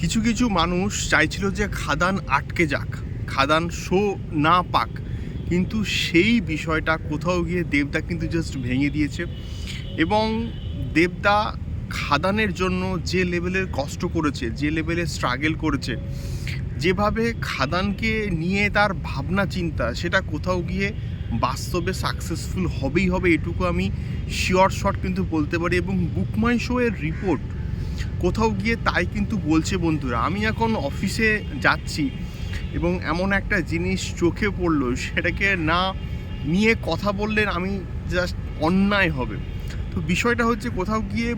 কিছু কিছু মানুষ চাইছিল যে খাদান আটকে যাক, খাদান শো না পাক। কিন্তু সেই বিষয়টা কোথাও গিয়ে দেবদা কিন্তু জাস্ট ভেঙে দিয়েছে এবং দেবদা খাদানের জন্য যে লেভেলের কষ্ট করেছে, যে লেভেলের স্ট্রাগল করেছে, যেভাবে খাদানকে নিয়ে তার ভাবনা চিন্তা সেটা কোথাও গিয়ে বাস্তবে সাকসেসফুল হবেই হবে এটুকু আমি শিওর শট কিন্তু বলতে পারি এবং বুকমাই শো এর রিপোর্ট কোথাও গিয়ে তাই কিন্তু বলছে বন্ধুরা। আমি এখন অফিসে যাচ্ছি এবং এমন একটা জিনিস চোখে পড়ল, সেটাকে না নিয়ে কথা বললে আমি জাস্ট অন্যায় হবে। তো বিষয়টা হচ্ছে কোথাও গিয়ে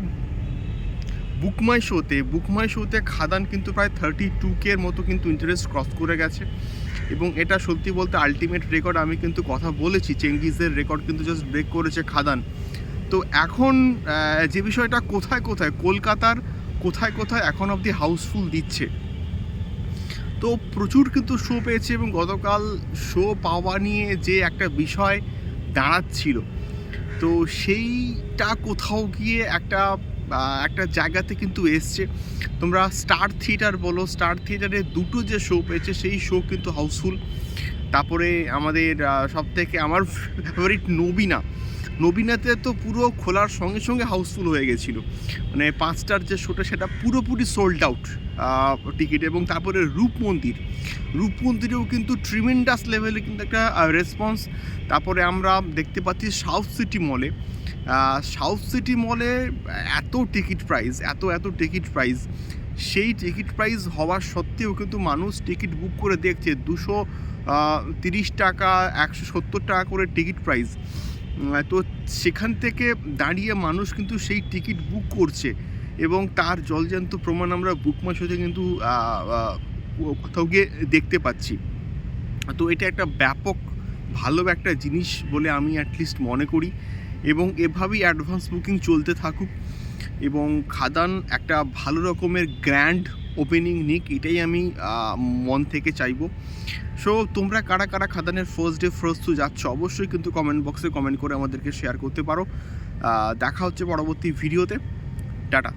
বুকমাই শোতে বুকমাই শোতে খাদান কিন্তু প্রায় থার্টি টু কের মতো কিন্তু ইন্টারেস্ট ক্রস করে গেছে এবং এটা সত্যি বলতে আলটিমেট রেকর্ড আমি কিন্তু কথা বলেছি চেঙ্গিজের রেকর্ড কিন্তু জাস্ট ব্রেক করেছে খাদান। তো এখন যে বিষয়টা কোথায় কোথায়? কলকাতার কোথায় কোথায় এখন অবধি হাউসফুল দিচ্ছে। তো প্রচুর কিন্তু শো পেয়েছে এবং গতকাল শো পাওয়া নিয়ে যে একটা বিষয় দাঁড়াচ্ছিল। তো সেইটা কোথাও গিয়ে একটা একটা জায়গাতে কিন্তু এসছে। তোমরা স্টার থিয়েটার বলো স্টার থিয়েটারে দুটো যে শো পেয়েছে, সেই শো কিন্তু হাউসফুল। তারপরে আমাদের সব থেকে আমার ফেভারিট নবীনা। নবীনাতে তো পুরো খোলার সঙ্গে সঙ্গে হাউসফুল হয়ে গেছিল। মানে পাঁচটার যে শোটা সেটা পুরোপুরি সোল্ড আউট টিকিট এবং তারপরে রূপ মন্দির। রূপ মন্দিরেও কিন্তু ট্রিমেন্ডাস লেভেলে কিন্তু একটা রেসপন্স তারপরে আমরা দেখতে পাচ্ছি সাউথ সিটি মলে সাউথ সিটি মলে এত টিকিট প্রাইস এত এত টিকিট প্রাইস সেই টিকিট প্রাইস হওয়া সত্ত্বেও কিন্তু মানুষ টিকিট বুক করে দেখছে দুশো তিরিশ টাকা, একশো সত্তর টাকা করে টিকিট প্রাইস তো সেখান থেকে দাঁড়িয়ে মানুষ কিন্তু সেই টিকিট বুক করছে এবং তার জলজান্ত প্রমাণ আমরা বুকমা শোতে কিন্তু কোথাও গিয়ে দেখতে পাচ্ছি। তো এটা একটা ব্যাপক, ভালো একটা জিনিস বলে আমি অ্যাটলিস্ট মনে করি এবং এভাবেই অ্যাডভান্স বুকিং চলতে থাকুক এবং খাদান একটা ভালো রকমের গ্র্যান্ড ওপেনিং নিক, এটাই আমি মন থেকে চাইব। সো তোমরা কারা কারা খাদানের ফার্স্ট ডে ফার্স্ট শু যাচ্ছ, অবশ্যই কিন্তু কমেন্ট বক্সে কমেন্ট করে আমাদেরকে শেয়ার করতে পারো। দেখা হচ্ছে পরবর্তী ভিডিওতে টাটা।